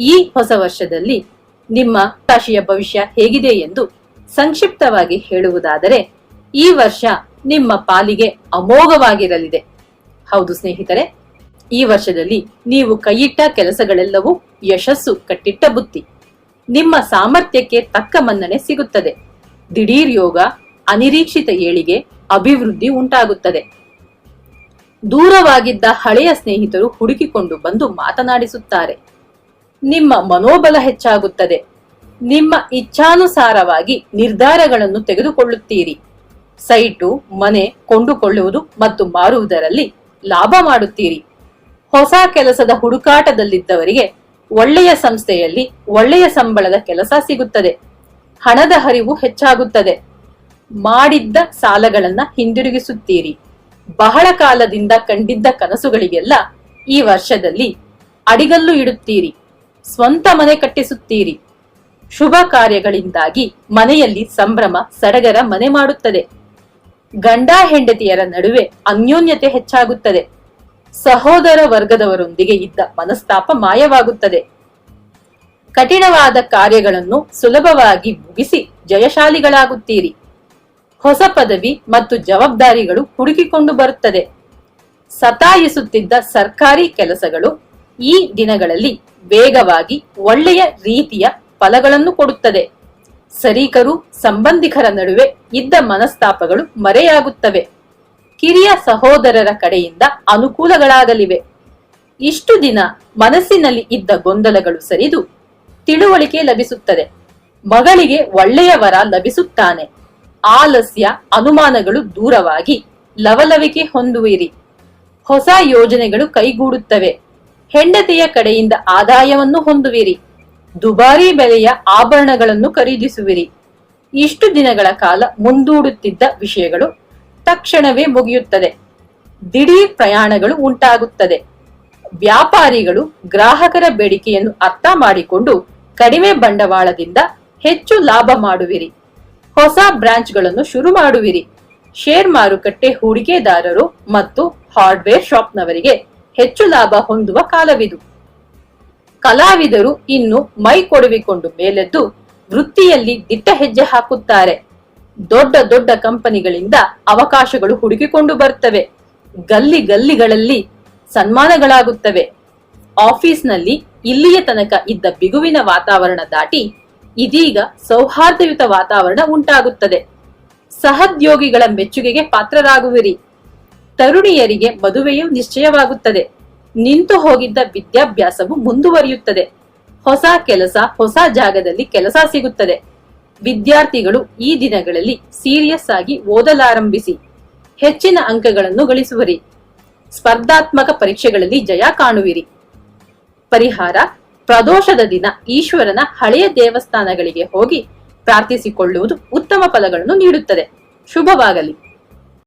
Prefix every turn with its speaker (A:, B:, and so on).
A: ಈ ಹೊಸ ವರ್ಷದಲ್ಲಿ ನಿಮ್ಮ ರಾಶಿಯ ಭವಿಷ್ಯ ಹೇಗಿದೆ ಎಂದು ಸಂಕ್ಷಿಪ್ತವಾಗಿ ಹೇಳುವುದಾದರೆ, ಈ ವರ್ಷ ನಿಮ್ಮ ಪಾಲಿಗೆ ಅಮೋಘವಾಗಿರಲಿದೆ. ಹೌದು ಸ್ನೇಹಿತರೆ, ಈ ವರ್ಷದಲ್ಲಿ ನೀವು ಕೈಯಿಟ್ಟ ಕೆಲಸಗಳೆಲ್ಲವೂ ಯಶಸ್ಸು ಕಟ್ಟಿಟ್ಟ ಬುತ್ತಿ. ನಿಮ್ಮ ಸಾಮರ್ಥ್ಯಕ್ಕೆ ತಕ್ಕ ಮನ್ನಣೆ ಸಿಗುತ್ತದೆ. ದಿಢೀರ್ ಯೋಗ, ಅನಿರೀಕ್ಷಿತ ಏಳಿಗೆ ಅಭಿವೃದ್ಧಿ ಉಂಟಾಗುತ್ತದೆ. ದೂರವಾಗಿದ್ದ ಹಳೆಯ ಸ್ನೇಹಿತರು ಹುಡುಕಿಕೊಂಡು ಬಂದು ಮಾತನಾಡಿಸುತ್ತಾರೆ. ನಿಮ್ಮ ಮನೋಬಲ ಹೆಚ್ಚಾಗುತ್ತದೆ. ನಿಮ್ಮ ಇಚ್ಛಾನುಸಾರವಾಗಿ ನಿರ್ಧಾರಗಳನ್ನು ತೆಗೆದುಕೊಳ್ಳುತ್ತೀರಿ. ಸೈಟು, ಮನೆ ಕೊಂಡುಕೊಳ್ಳುವುದು ಮತ್ತು ಮಾರುವುದರಲ್ಲಿ ಲಾಭ ಮಾಡುತ್ತೀರಿ. ಹೊಸ ಕೆಲಸದ ಹುಡುಕಾಟದಲ್ಲಿದ್ದವರಿಗೆ ಒಳ್ಳೆಯ ಸಂಸ್ಥೆಯಲ್ಲಿ ಒಳ್ಳೆಯ ಸಂಬಳದ ಕೆಲಸ ಸಿಗುತ್ತದೆ. ಹಣದ ಹರಿವು ಹೆಚ್ಚಾಗುತ್ತದೆ. ಮಾಡಿದ್ದ ಸಾಲಗಳನ್ನ ಹಿಂದಿರುಗಿಸುತ್ತೀರಿ. ಬಹಳ ಕಾಲದಿಂದ ಕಂಡಿದ್ದ ಕನಸುಗಳಿಗೆಲ್ಲ ಈ ವರ್ಷದಲ್ಲಿ ಅಡಿಗಲ್ಲು ಇಡುತ್ತೀರಿ. ಸ್ವಂತ ಮನೆ ಕಟ್ಟಿಸುತ್ತೀರಿ. ಶುಭ ಕಾರ್ಯಗಳಿಂದಾಗಿ ಮನೆಯಲ್ಲಿ ಸಂಭ್ರಮ, ಸಡಗರ ಮನೆ ಮಾಡುತ್ತದೆ. ಗಂಡ ಹೆಂಡತಿಯರ ನಡುವೆ ಅನ್ಯೋನ್ಯತೆ ಹೆಚ್ಚಾಗುತ್ತದೆ. ಸಹೋದರ ವರ್ಗದವರೊಂದಿಗೆ ಇದ್ದ ಮನಸ್ತಾಪ ಮಾಯವಾಗುತ್ತದೆ. ಕಠಿಣವಾದ ಕಾರ್ಯಗಳನ್ನು ಸುಲಭವಾಗಿ ಮುಗಿಸಿ ಜಯಶಾಲಿಗಳಾಗುತ್ತೀರಿ. ಹೊಸ ಪದವಿ ಮತ್ತು ಜವಾಬ್ದಾರಿಗಳು ಹುಡುಕಿಕೊಂಡು ಬರುತ್ತದೆ. ಸತಾಯಿಸುತ್ತಿದ್ದ ಸರ್ಕಾರಿ ಕೆಲಸಗಳು ಈ ದಿನಗಳಲ್ಲಿ ವೇಗವಾಗಿ ಒಳ್ಳೆಯ ರೀತಿಯ ಫಲಗಳನ್ನು ಕೊಡುತ್ತದೆ. ಸರೀಕರು, ಸಂಬಂಧಿಕರ ನಡುವೆ ಇದ್ದ ಮನಸ್ತಾಪಗಳು ಮರೆಯಾಗುತ್ತವೆ. ಕಿರಿಯ ಸಹೋದರರ ಕಡೆಯಿಂದ ಅನುಕೂಲಗಳಾಗಲಿವೆ. ಇಷ್ಟು ದಿನ ಮನಸ್ಸಿನಲ್ಲಿ ಇದ್ದ ಗೊಂದಲಗಳು ಸರಿದು ತಿಳುವಳಿಕೆ ಲಭಿಸುತ್ತದೆ. ಮಗಳಿಗೆ ಒಳ್ಳೆಯ ವರ ಲಭಿಸುತ್ತಾನೆ. ಆಲಸ್ಯ, ಅನುಮಾನಗಳು ದೂರವಾಗಿ ಲವಲವಿಕೆ ಹೊಂದುವಿರಿ. ಹೊಸ ಯೋಜನೆಗಳು ಕೈಗೂಡುತ್ತವೆ. ಹೆಂಡತಿಯ ಕಡೆಯಿಂದ ಆದಾಯವನ್ನು ಹೊಂದುವಿರಿ. ದುಬಾರಿ ಬೆಲೆಯ ಆಭರಣಗಳನ್ನು ಖರೀದಿಸುವಿರಿ. ಇಷ್ಟು ದಿನಗಳ ಕಾಲ ಮುಂದೂಡುತ್ತಿದ್ದ ವಿಷಯಗಳು ತಕ್ಷಣವೇ ಮುಗಿಯುತ್ತದೆ. ದಿಢೀರ್ ಪ್ರಯಾಣಗಳು ಉಂಟಾಗುತ್ತದೆ. ವ್ಯಾಪಾರಿಗಳು ಗ್ರಾಹಕರ ಬೇಡಿಕೆಯನ್ನು ಅರ್ಥ ಮಾಡಿಕೊಂಡು ಕಡಿಮೆ ಬಂಡವಾಳದಿಂದ ಹೆಚ್ಚು ಲಾಭ ಮಾಡುವಿರಿ. ಹೊಸ ಬ್ರಾಂಚ್ಗಳನ್ನು ಶುರು ಮಾಡುವಿರಿ. ಶೇರ್ ಮಾರುಕಟ್ಟೆ ಹೂಡಿಕೆದಾರರು ಮತ್ತು ಹಾರ್ಡ್ವೇರ್ ಶಾಪ್ನವರಿಗೆ ಹೆಚ್ಚು ಲಾಭ ಹೊಂದುವ ಕಾಲವಿದು. ಕಲಾವಿದರು ಇನ್ನು ಮೈ ಕೊಡುವಿಕೊಂಡು ಮೇಲೆದ್ದು ವೃತ್ತಿಯಲ್ಲಿ ದಿಟ್ಟ ಹೆಜ್ಜೆ ಹಾಕುತ್ತಾರೆ. ದೊಡ್ಡ ದೊಡ್ಡ ಕಂಪನಿಗಳಿಂದ ಅವಕಾಶಗಳು ಹುಡುಕಿಕೊಂಡು ಬರ್ತವೆ. ಗಲ್ಲಿ ಗಲ್ಲಿಗಳಲ್ಲಿ ಸನ್ಮಾನಗಳಾಗುತ್ತವೆ. ಆಫೀಸ್ನಲ್ಲಿ ಇಲ್ಲಿಯ ತನಕ ಇದ್ದ ಬಿಗುವಿನ ವಾತಾವರಣ ದಾಟಿ ಇದೀಗ ಸೌಹಾರ್ದಯುತ ವಾತಾವರಣ ಉಂಟಾಗುತ್ತದೆ. ಸಹದ್ಯೋಗಿಗಳ ಮೆಚ್ಚುಗೆಗೆ ಪಾತ್ರರಾಗುವಿರಿ. ತರುಣಿಯರಿಗೆ ಮದುವೆಯು ನಿಶ್ಚಯವಾಗುತ್ತದೆ. ನಿಂತು ಹೋಗಿದ್ದ ವಿದ್ಯಾಭ್ಯಾಸವು ಮುಂದುವರಿಯುತ್ತದೆ. ಹೊಸ ಕೆಲಸ, ಹೊಸ ಜಾಗದಲ್ಲಿ ಕೆಲಸ ಸಿಗುತ್ತದೆ. ವಿದ್ಯಾರ್ಥಿಗಳು ಈ ದಿನಗಳಲ್ಲಿ ಸೀರಿಯಸ್ ಆಗಿ ಓದಲಾರಂಭಿಸಿ. ಹೆಚ್ಚಿನ ಅಂಕಗಳನ್ನು ಗಳಿಸುವರಿ. ಸ್ಪರ್ಧಾತ್ಮಕ ಪರೀಕ್ಷೆಗಳಲ್ಲಿ ಜಯ ಕಾಣುವಿರಿ. ಪರಿಹಾರ, ಪ್ರದೋಷದ ದಿನ ಈಶ್ವರನ ಹಳೆಯ ದೇವಸ್ಥಾನಗಳಿಗೆ ಹೋಗಿ ಪ್ರಾರ್ಥಿಸಿಕೊಳ್ಳುವುದು ಉತ್ತಮ ಫಲಗಳನ್ನು ನೀಡುತ್ತದೆ. ಶುಭವಾಗಲಿ.